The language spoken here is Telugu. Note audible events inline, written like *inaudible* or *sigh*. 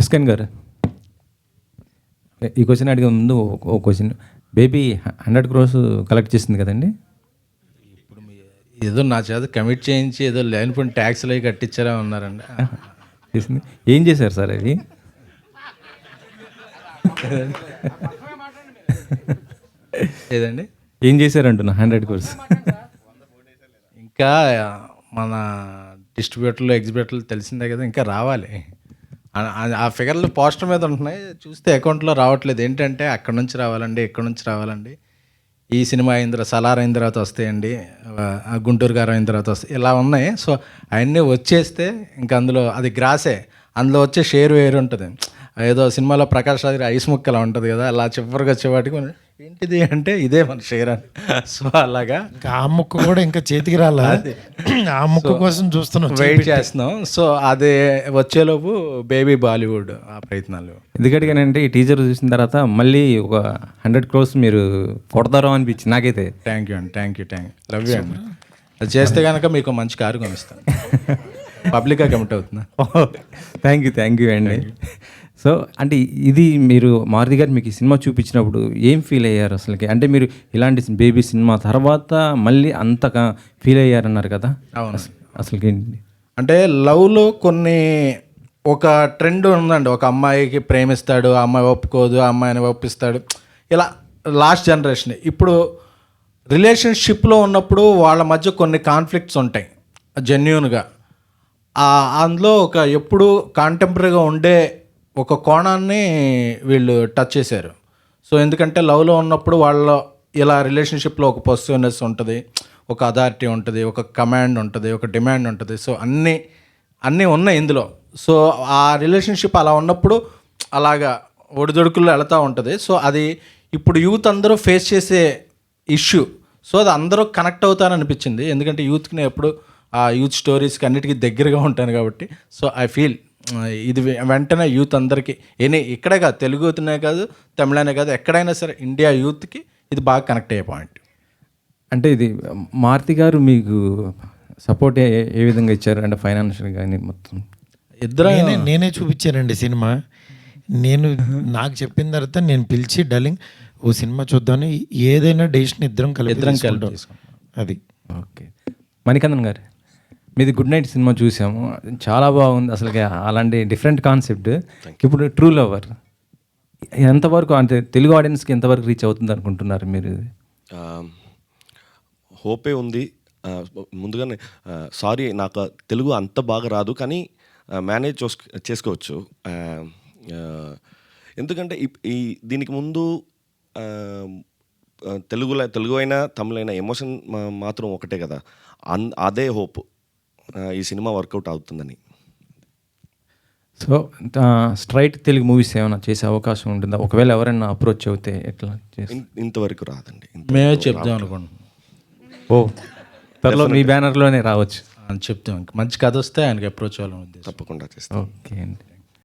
ఎస్కెన్ గారు. ఈ క్వశ్చన్ అడిగే ముందు ఒక question baby hundred crores collect చేసింది కదండి? ఏదో నా చేత కమిట్ చేయించి ఏదో లేనిపోయిన ట్యాక్స్లు అవి కట్టించారా ఉన్నారండి చేసింది. ఏం చేశారు సార్ అది? ఏదండి? ఏం చేశారు అంటున్నా హండ్రెడ్ క్రోర్స్ ఇంకా మన డిస్ట్రిబ్యూటర్లు ఎగ్జిబ్యూటర్లు తెలిసిందే కదా ఇంకా రావాలి. ఆ- ఫిగర్లు పోస్టర్ మీద ఉంటున్నాయి. చూస్తే అకౌంట్లో రావట్లేదు. ఏంటంటే అక్కడ నుంచి రావాలండి ఇక్కడ నుంచి రావాలండి. ఈ సినిమా అయిన తర్వాత సలార్ అయిన తర్వాత వస్తాయండి. గుంటూరు గారు అయిన తర్వాత వస్తాయి. ఇలా ఉన్నాయి. సో అవన్నీ వచ్చేస్తే ఇంకా అందులో అది గ్రాసే. అందులో వచ్చే షేర్ వేరు ఉంటుంది. ఏదో సినిమాలో ప్రకాష్ రాజ్ ఐస్ ముక్క అలా ఉంటుంది కదా అలా చివరికి వచ్చేవాటికి ఏంటిది అంటే ఇదే మన షేర్ అని సో అలాగా. ఆ ముక్క కూడా ఇంకా చేతికి రాలా? ఆ ముక్క కోసం చూస్తున్నాం వెయిట్ చేస్తున్నాం. సో అదే వచ్చేలోపు బేబీ బాలీవుడ్ ఆ ప్రయత్నాలు. ఎందుకంటే ఈ టీజర్ చూసిన తర్వాత మళ్ళీ ఒక హండ్రెడ్ క్రోర్స్ మీరు కొడతారో అనిపించింది నాకైతే. థ్యాంక్ యూ అండి thank you thank you love you అండి అది చేస్తే కనుక మీకు మంచి కారు కొనిస్తాను. *laughs* పబ్లిక్గా కమిట్ అవుతుందా? థ్యాంక్ యూ థ్యాంక్ యూ అండి సో అంటే ఇది మీరు మారుతి గారు మీకు ఈ సినిమా చూపించినప్పుడు ఏం ఫీల్ అయ్యారు అసలుకి? అంటే మీరు ఇలాంటి బేబీ సినిమా తర్వాత మళ్ళీ అంతగా ఫీల్ అయ్యారన్నారు కదా? అవును. అసలుకి ఏంటి? అంటే లవ్లో కొన్ని ఒక ట్రెండ్ ఉందండి. ఒక అమ్మాయికి ప్రేమిస్తాడు ఆ అమ్మాయి ఒప్పుకోదు ఆ అమ్మాయిని ఒప్పిస్తాడు. ఇలా లాస్ట్ జనరేషన్ ఇప్పుడు రిలేషన్షిప్లో ఉన్నప్పుడు వాళ్ళ మధ్య కొన్ని కాన్ఫ్లిక్ట్స్ ఉంటాయి జెన్యున్గా. అందులో ఒక ఎప్పుడు కాంటెంపరీగా ఉండే ఒక కోణాన్ని వీళ్ళు టచ్ చేశారు. సో ఎందుకంటే లవ్లో ఉన్నప్పుడు వాళ్ళ ఇలా రిలేషన్షిప్లో ఒక పొసిటివ్నెస్ ఉంటుంది ఒక అథారిటీ ఉంటుంది ఒక కమాండ్ ఉంటుంది ఒక డిమాండ్ ఉంటుంది. సో అన్నీ అన్నీ ఉన్నాయి ఇందులో. సో ఆ రిలేషన్షిప్ అలా ఉన్నప్పుడు అలాగా ఒడిదొడుకుల్లో వెళుతూ ఉంటుంది. సో అది ఇప్పుడు యూత్ అందరూ ఫేస్ చేసే ఇష్యూ సో అది అందరూ కనెక్ట్ అవుతారనిపించింది. ఎందుకంటే యూత్కి నేను ఎప్పుడు ఆ యూత్ స్టోరీస్కి అన్నిటికీ దగ్గరగా ఉంటాను కాబట్టి. సో ఐ ఫీల్ ఇది వెంటనే యూత్ అందరికీ ఎనీ ఇక్కడే కాదు తెలుగు యూత్నే కాదు తమిళనే కాదు ఎక్కడైనా సరే ఇండియా యూత్కి ఇది బాగా కనెక్ట్ అయ్యే పాయింట్. అంటే ఇది మారుతి గారు మీకు సపోర్ట్ ఏ విధంగా ఇచ్చారు? అంటే ఫైనాన్షియల్ కానీ మొత్తం? ఇద్దరు నేనే చూపించానండి సినిమా. నేను నాకు చెప్పిన తర్వాత నేను పిలిచి డల్లింగ్ ఓ సినిమా చూద్దామని ఏదైనా డెసిషన్ ఇద్దరం కలిపి ఇద్దరం కలిపి. అది. ఓకే. మణికందన్ గారు. మీది గుడ్ నైట్ సినిమా చూసాము. చాలా బాగుంది అసలు అలాంటి డిఫరెంట్ కాన్సెప్ట్ ఇప్పుడు ట్రూ లవర్ ఎంతవరకు అంటే తెలుగు ఆడియన్స్కి ఎంతవరకు రీచ్ అవుతుంది అనుకుంటున్నారు మీరు? హోపే ఉంది. ముందుగానే సారీ నాకు తెలుగు అంత బాగా రాదు కానీ మేనేజ్ చేసుకోవచ్చు. ఎందుకంటే ఈ దీనికి ముందు తెలుగులో తెలుగు అయినా తమిళ అయినా ఎమోషన్ మాత్రం ఒకటే కదా. అన్ అదే హోప్ ఈ సినిమా వర్కౌట్ అవుతుందని. సో స్ట్రైట్ తెలుగు మూవీస్ ఏమైనా చేసే అవకాశం ఉంటుందా? ఒకవేళ ఎవరైనా అప్రోచ్ అవుతే ఎట్లా ఇంతవరకు రాదండి. ఇంత- మేమే చెప్దాం అనుకుంటున్నాం. ఓ త్వరలో మీ బ్యానర్లోనే రావచ్చు. అని చెప్తాం. మంచి కథ వస్తే ఆయనకి అప్రోచ్ అవ్వాలని ఉద్దేశం. తప్పకుండా చేస్తాం. ఓకే అండి.